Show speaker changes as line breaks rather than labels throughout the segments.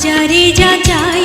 যারে যা চাই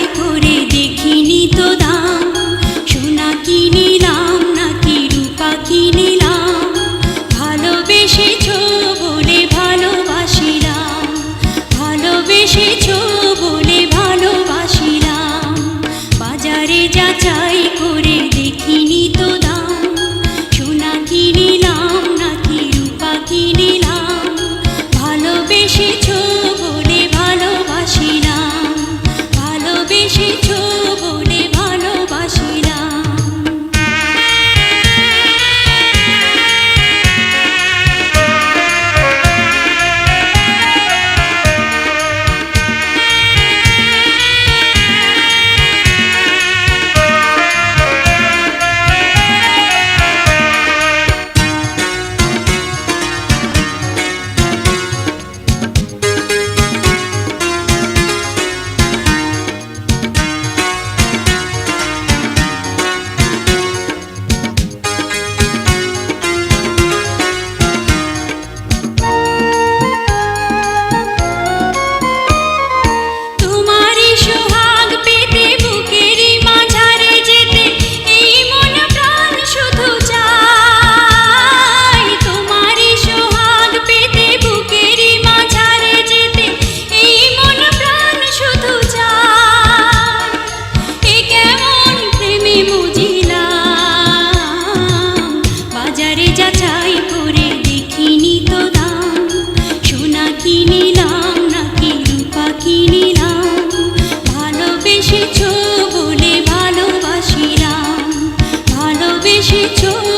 ভালোবেসেছ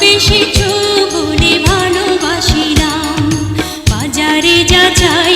ভালোবেসেছ বলে ভালোবাসিলাম। বাজারে যাচাই করে